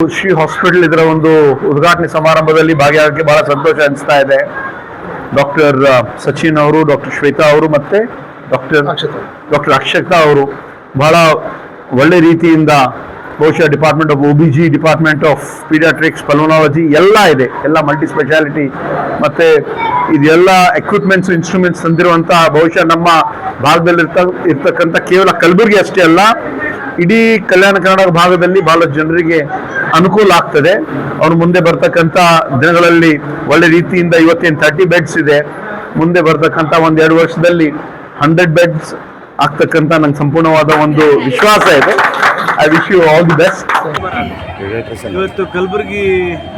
Shri hospital ಇದರ ಒಂದು ಉದ್ಘಾಟನೆ ಸಮಾರಂಭದಲ್ಲಿ ಭಾಗಿಯಾಗಕ್ಕೆ ಬಹಳ ಸಂತೋಷ ಅನಿಸ್ತಾ ಇದೆ. ಡಾಕ್ಟರ್ ಸಚಿನ್ ಅವರು ಡಾಕ್ಟರ್ ಶ್ವೇತಾ ಅವರು ಮತ್ತೆ ಡಾಕ್ಟರ್ ಡಾಕ್ಟರ್ ಅಕ್ಷತಾ ಅವರು ಬಹಳ ಒಳ್ಳೆ ರೀತಿಯಿಂದ ಬಹುಶಃ department of O B G department of pediatrics pulmonology ಎಲ್ಲ ಇದೆ. ಎಲ್ಲ ಮಲ್ಟಿ ಸ್ಪೆಷಾಲಿಟಿ ಮತ್ತೆ ಇದೆಲ್ಲ ಎಕ್ವಿಪ್ಮೆಂಟ್ಸ್ ಇನ್ಸ್ಟ್ರೂಮೆಂಟ್ಸ್ ತಂದಿರುವಂತಹ ಬಹುಶಃ ನಮ್ಮ ಭಾಗದಲ್ಲಿ ಇರ್ತಕ್ಕಂಥ ಕೇವಲ ಕಲಬುರಗಿ ಅಷ್ಟೇ ಅಲ್ಲ ಇಡೀ ಕಲ್ಯಾಣ ಕರ್ನಾಟಕ ಭಾಗದಲ್ಲಿ ಬಹಳ ಜನರಿಗೆ ಅನುಕೂಲ ಆಗ್ತದೆ. ಅವ್ರು ಮುಂದೆ ಬರ್ತಕ್ಕಂಥ ದಿನಗಳಲ್ಲಿ ಒಳ್ಳೆ ರೀತಿಯಿಂದ ಇವತ್ತೇನು ತರ್ಟಿ ಬೆಡ್ಸ್ ಇದೆ. ಮುಂದೆ ಬರ್ತಕ್ಕಂಥ ಒಂದು ಎರಡು ವರ್ಷದಲ್ಲಿ ಹಂಡ್ರೆಡ್ ಬೆಡ್ಸ್ ಆಗ್ತಕ್ಕಂಥ ನಂಗೆ ಸಂಪೂರ್ಣವಾದ ಒಂದು ವಿಶ್ವಾಸ ಇದೆ. I wish you all the best ಇವತ್ತು ಕಲಬುರಗಿ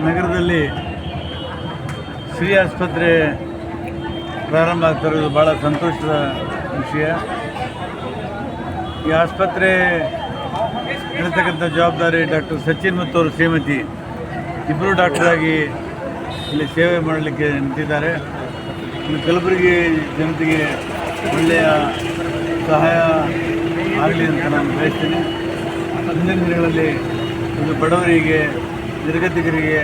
ನಗರದಲ್ಲಿ ಶ್ರೀ ಆಸ್ಪತ್ರೆ ಪ್ರಾರಂಭ ಆಗ್ತಿರೋದು ಭಾಳ ಸಂತೋಷದ ವಿಷಯ. ಈ ಆಸ್ಪತ್ರೆ ಇರತಕ್ಕಂಥ ಜವಾಬ್ದಾರಿ ಡಾಕ್ಟರ್ ಸಚಿನ್ ಮತ್ತು ಅವರು ಶ್ರೀಮತಿ. ಇಬ್ಬರು ಡಾಕ್ಟರಾಗಿ ಇಲ್ಲಿ ಸೇವೆ ಮಾಡಲಿಕ್ಕೆ ನಿಂತಿದ್ದಾರೆ. ಕಲಬುರಗಿ ಜನತೆಗೆ ಒಳ್ಳೆಯ ಸಹಾಯ ಆಗಲಿ ಅಂತ ನಾನು ಬಯಸ್ತೀನಿ. ಮುಂದಿನ ದಿನಗಳಲ್ಲಿ ಒಂದು ಬಡವರಿಗೆ, ನಿರ್ಗತಿಕರಿಗೆ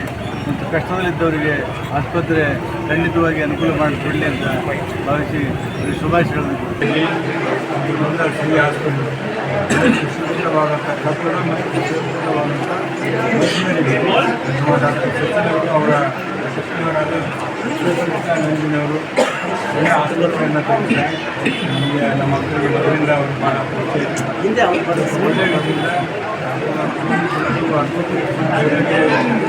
ಮತ್ತು ಕಷ್ಟದಲ್ಲಿದ್ದವರಿಗೆ ಆಸ್ಪತ್ರೆ ಖಂಡಿತವಾಗಿ ಅನುಕೂಲ ಮಾಡಿಕೊಡಲಿ ಅಂತ ಭಾವಿಸಿ ಶುಭಾಶಯಗಳನ್ನು ಕೊಡ್ತೀನಿ ಆಸ್ಪತ್ರೆ. ಸುಸಜ್ಜಿತವಾದಂಥ ಕಟ್ಟಡ ಮತ್ತು ಮಷಿನರಿಗೆ ನಮ್ಮ ಡಾಕ್ಟರ್ ಅವರು ಸಚಿವರಾದ ನಂಜಿನವರು ನಮ್ಮ ಮಕ್ಕಳಿಗೆ ಮೊದಲಿಂದ ಅವರು ಭಾಳ. ಒಳ್ಳೆಯ ಆಸ್ಪತ್ರೆ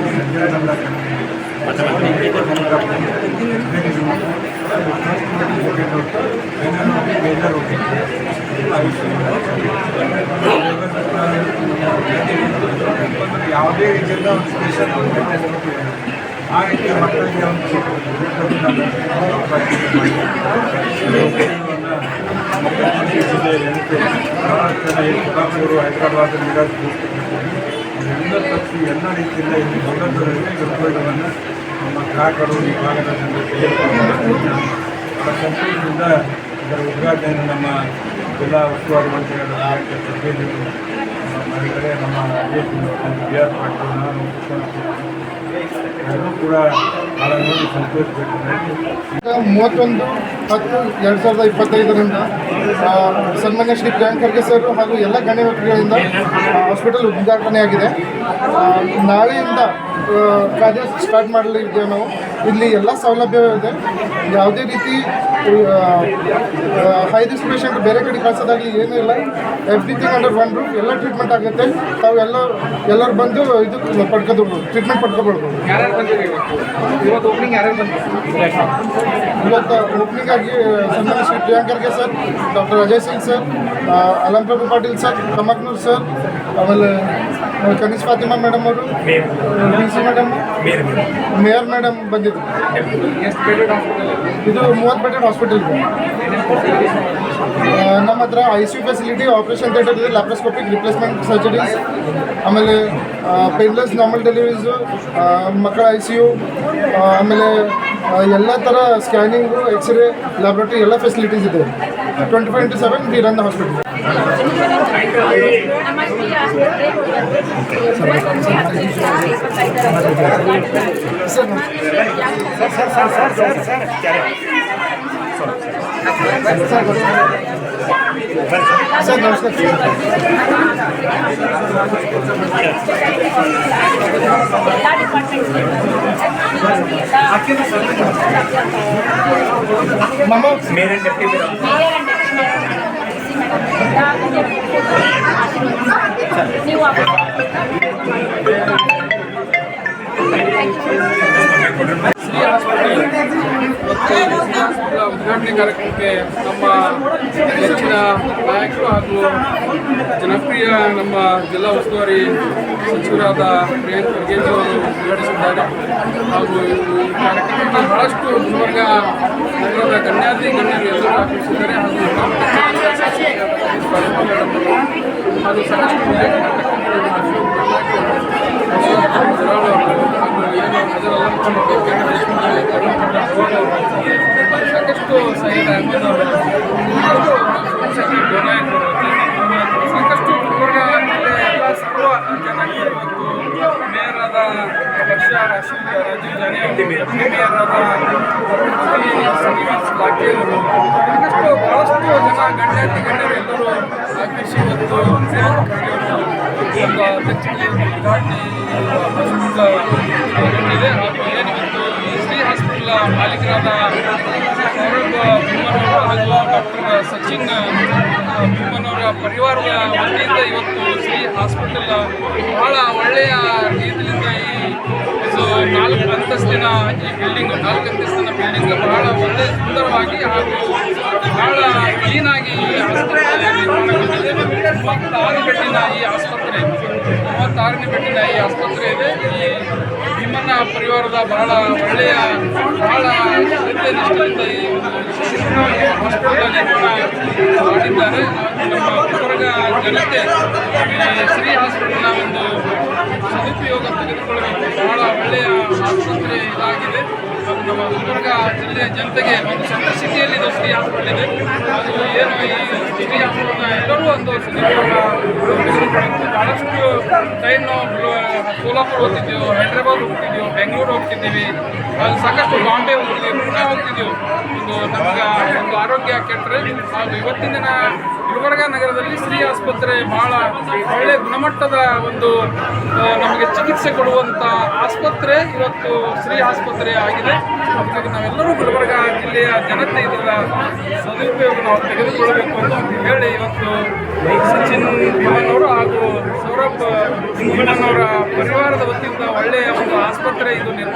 ಸಜ್ಜನರೆಲ್ಲ ಯಾವುದೇ ರೀತಿಯಿಂದ ಒಂದು ಸ್ಪೆಷಲ್ ಆ ರೀತಿಯ ಮಕ್ಕಳಿಗೆ ಒಂದು ಚಿಕ್ಕಮಗಳೂರು ಹೈದರಾಬಾದ್ ಮಿರಾಜ್ ಎಲ್ಲ ಪಕ್ಷಿ ಎಲ್ಲ ರೀತಿಯಿಂದ ಇಲ್ಲಿ ಸೌಲಭ್ಯಗಳಿಗೆ ಉಪಯೋಗವನ್ನು ನಮ್ಮ ಗ್ರಾಹಕರು ಈ ಭಾಗದ ಜನರು ತೆಗೆದುಕೊಂಡು ಬಹಳ ಸಂತೋಷದಿಂದ ಇದರ ಉದ್ಘಾಟನೆಯನ್ನು ನಮ್ಮ ಜಿಲ್ಲಾ ಉಸ್ತುವಾರಿ ಮಂತ್ರಿಗಳ ನಾಯಕ ಸಭೆಯಲ್ಲಿ ಮಾಡಿದರೆ ನಮ್ಮ ಬಿ ಆರ್ ಪಾಟೀಲ್ ನಾನು ಎಲ್ಲರೂ ಕೂಡ ಮೂವತ್ತೊಂದು ಹತ್ತು ಎರಡು ಸಾವಿರದ ಇಪ್ಪತ್ತೈದರಿಂದ ಸನ್ಮಾನ್ಯ ಶ್ರೀ ಪ್ರಿಯಾಂಕ್ ಖರ್ಗೆ ಸರ್ ಹಾಗೂ ಎಲ್ಲ ಗಣ್ಯವ್ಯಕ್ತಿಗಳಿಂದ ಹಾಸ್ಪಿಟಲ್ ಉದ್ಘಾಟನೆಯಾಗಿದೆ ನಾಳೆಯಿಂದ ಕಾರ್ಯ ಸ್ಟಾರ್ಟ್ ಮಾಡಲಿದ್ದೇವೆ ನಾವು. ಇಲ್ಲಿ ಎಲ್ಲ ಸೌಲಭ್ಯವಿದೆ ಯಾವುದೇ ರೀತಿ ಹೈ ರಿಸ್ಕ್ ಪೇಷಂಟ್ ಬೇರೆ ಕಡೆ ಕಳ್ಸೋದಾಗಲಿ ಏನೂ ಇಲ್ಲ. ಎವ್ರಿಥಿಂಗ್ ಅಂಡರ್ ಒನ್ ರೂಮ್ ಎಲ್ಲ ಟ್ರೀಟ್ಮೆಂಟ್ ಆಗುತ್ತೆ. ತಾವು ಎಲ್ಲ ಎಲ್ಲರೂ ಬಂದು ಇದು ಪಡ್ಕೋಬೋದು ಟ್ರೀಟ್ಮೆಂಟ್ ಪಡ್ಕೊಬೋದು. ಇವತ್ತು ಓಪನಿಂಗ್ ಯಾರ್ಯಾರು ಇವತ್ತು ಓಪನಿಂಗ್ ಆಗಿ ಸನ್ಮಾನ್ಯ Shri ಪ್ರಿಯಾಂಕರ್ಗೆ sir doctor Ajay Singh sir Allam Prabhu Patil sir Kamaknur sir ಆಮೇಲೆ ಕನಿಷ್ ಫಾತಿಮಾ ಮೇಡಮ್ ಅವರು D C madam mayor madam. ಬಂದಿದ್ರು. ಇದು ಮೂವತ್ತು ಬೆಡ್ ಹಾಸ್ಪಿಟಲ್ ಹತ್ರ I C U facility operation theatre ಇದೆ ಲ್ಯಾಪ್ರೋಸ್ಕೋಪಿಕ್ ರಿಪ್ಲೇಸ್ಮೆಂಟ್ ಸರ್ಜರೀಸ್ ಆಮೇಲೆ ಪೇನ್ಲೆಸ್ ನಾರ್ಮಲ್ ಡೆಲಿವರೀಸು ಮಕ್ಕಳ I C U ಆಮೇಲೆ ಎಲ್ಲ ಥರ ಸ್ಕ್ಯಾನಿಂಗು ಎಕ್ಸ್ರೇ ಲ್ಯಾಬ್ರೇಟರಿ ಎಲ್ಲ ಫೆಸಿಲಿಟೀಸ್ ಇದೆ twenty five into seven sir run hospital sir మామ మేరే డిప్యూటీ ನೀವು ಉದ್ಘಾಟನೆ ಕಾರ್ಯಕ್ರಮಕ್ಕೆ ನಮ್ಮ ನೆಚ್ಚಿನ ನಾಯಕರು ಹಾಗೂ ಜನಪ್ರಿಯ ನಮ್ಮ ಜಿಲ್ಲಾ ಉಸ್ತುವಾರಿ ಸಚಿವರಾದ ಪ್ರಿಯಾಂಕ್ ಖರ್ಗೆ ಅವರು ಉದ್ಘಾಟಿಸಿದ್ದಾರೆ. ಹಾಗೂ ಈ ಕಾರ್ಯಕ್ರಮಕ್ಕೆ ಬಹಳಷ್ಟು ಗುಲ್ಬರ್ಗ ನಗರದ ಗಣ್ಯಾತಿ ಗಣ್ಯರು ಎಲ್ಲರೂ ಆಗಮಿಸಿದ್ದಾರೆ ಹಾಗೂ ಹಾಗೂ ಸಾಕಷ್ಟು ಉಲ್ಲೇಖ ಹಾಗೂ ಏನು ಅದರ ಸಾಕಷ್ಟು ಸಹಿತ ಸಾಕಷ್ಟು ಗುಲ್ಬರ್ಗ ಜಿಲ್ಲೆ ಎಲ್ಲ ಸರ್ವ ಜನರಿಗೆ ಇವತ್ತು ಮೇ ಮೇಯರಾದ ವರ್ಷ ರಾಜೀವ್ ಜಾನಿ ಅವರು ಡೆಪ್ಯೂಟಿ ಮೇಯರಾದ ಶ್ರೀನಿವಾಸ್ ಲಾಖೆ ಅವರು ಇನ್ನಷ್ಟು ಬಹಳಷ್ಟು ಜನ ಗಣ್ಯಾತಿ ಗಣ್ಯರು ಎಲ್ಲರೂ ಆಗಮಿಸಿ ಇವತ್ತು ನಮ್ಮ ದಕ್ಷಿಣದಲ್ಲಿ ಉದ್ಘಾಟನೆ ಹಾಸ್ಪಿಟಲ್ ಮಾಲೀಕರಾದ ಡಾಕ್ಟರ್ ಸಚಿನ್ ಭೀಮನವರ ಪರಿವಾರದ ವತಿಯಿಂದ ಇವತ್ತು ಶ್ರೀ ಹಾಸ್ಪಿಟಲ್ ಬಹಳ ಒಳ್ಳೆಯ ರೀತಿಯಿಂದ ಈ ನಾಲ್ಕು ಅಂತಸ್ತಿನ ಈ ಬಿಲ್ಡಿಂಗ್ ನಾಲ್ಕು ಅಂತಸ್ತಿನ ಬಿಲ್ಡಿಂಗ್ ಬಹಳ ಒಳ್ಳೆ ಸುಂದರವಾಗಿ ಹಾಗೂ ಬಹಳ ಕ್ಲೀನಾಗಿ ಮೂವತ್ತಾರು ಬೆಟ್ಟಿನ ಈ ಆಸ್ಪತ್ರೆ, ಮೂವತ್ತಾರನೇ ಬೆಟ್ಟಿನ ಈ ಆಸ್ಪತ್ರೆ ಇದೆ. ಈ ಭೀಮಣ್ಣ ಪರಿವಾರದ ಬಹಳ ಒಳ್ಳೆಯ, ಬಹಳ ಶ್ರದ್ಧೆ ನಿಷ್ಠೆಯಿಂದ ಈ ಹಾಸ್ಪಿಟಲ್ ನಿರ್ಮಾಣ ಮಾಡಿದ್ದಾರೆ. ನಮ್ಮ ಗುಲ್ಬರ್ಗ ಜನತೆ, ಶ್ರೀ ಹಾಸ್ಪಿಟಲ್ನ ಒಂದು ಸದುಪಯೋಗ ತೆಗೆದುಕೊಳ್ಳಬೇಕು ಬಹಳ ಒಳ್ಳೆಯ ಆಸ್ಪತ್ರೆ ಇದಾಗಿದೆ ನಮ್ಮ ಗುಲ್ಬರ್ಗ ಜಿಲ್ಲೆಯ ಜನತೆಗೆ ಒಂದು ಸಣ್ಣ ಸಿಟಿಯಲ್ಲಿ ಇದು ಸಿಟಿ ಹಾಸ್ಪಿಟಲ್ ಇದೆ ಅದು ಏನು ಈ ಸಿಟಿ ಹಾಸ್ಪಿಟಲ್ನ ಎಲ್ಲರೂ ಒಂದು ಸದುಪಯೋಗ ಬಹಳಷ್ಟು ಟ್ರೈನ್ ನಾವು ಸೋಲಾಪುರ ಹೋಗ್ತಿದ್ದೀವಿ ಹೈದ್ರಾಬಾದ್ ಹೋಗ್ತಿದ್ದೀವಿ ಬೆಂಗಳೂರು ಹೋಗ್ತಿದ್ದೀವಿ ಅದು ಸಾಕಷ್ಟು ಬಾಂಬೆ ಹೋಗ್ತಿದ್ದೀವಿ ಪುಣೆ ಹೋಗ್ತಿದ್ದೀವಿ ಒಂದು ನಮ್ಗೆ ಒಂದು ಆರೋಗ್ಯ ಕೆಟ್ಟರೆ ಹಾಗೂ ಇವತ್ತಿನ ದಿನ ಗುಲ್ಬರ್ಗ ನಗರದಲ್ಲಿ ಶ್ರೀ ಆಸ್ಪತ್ರೆ ಬಹಳ ಒಳ್ಳೆ ಗುಣಮಟ್ಟದ ಒಂದು ನಮಗೆ ಚಿಕಿತ್ಸೆ ಕೊಡುವಂಥ ಆಸ್ಪತ್ರೆ ಇವತ್ತು ಶ್ರೀ ಆಸ್ಪತ್ರೆ ಆಗಿದೆ. ಹಾಗಾಗಿ ನಾವೆಲ್ಲರೂ ಗುಲ್ಬರ್ಗ ಜಿಲ್ಲೆಯ ಜನತೆ ಇದರ ಸದುಪಯೋಗ ನಾವು ತೆಗೆದುಕೊಳ್ಳಬೇಕು ಅಂತ ಹೇಳಿ ಇವತ್ತು ಸಚಿನ್ ಭವನವರು ಹಾಗೂ ಸೌರಭ್ ಭೀಮನವರ ಪರಿವಾರದ ವತಿಯಿಂದ ಒಳ್ಳೆಯ ಒಂದು ಆಸ್ಪತ್ರೆ ಇದು ನಿರ್ಮಾಣ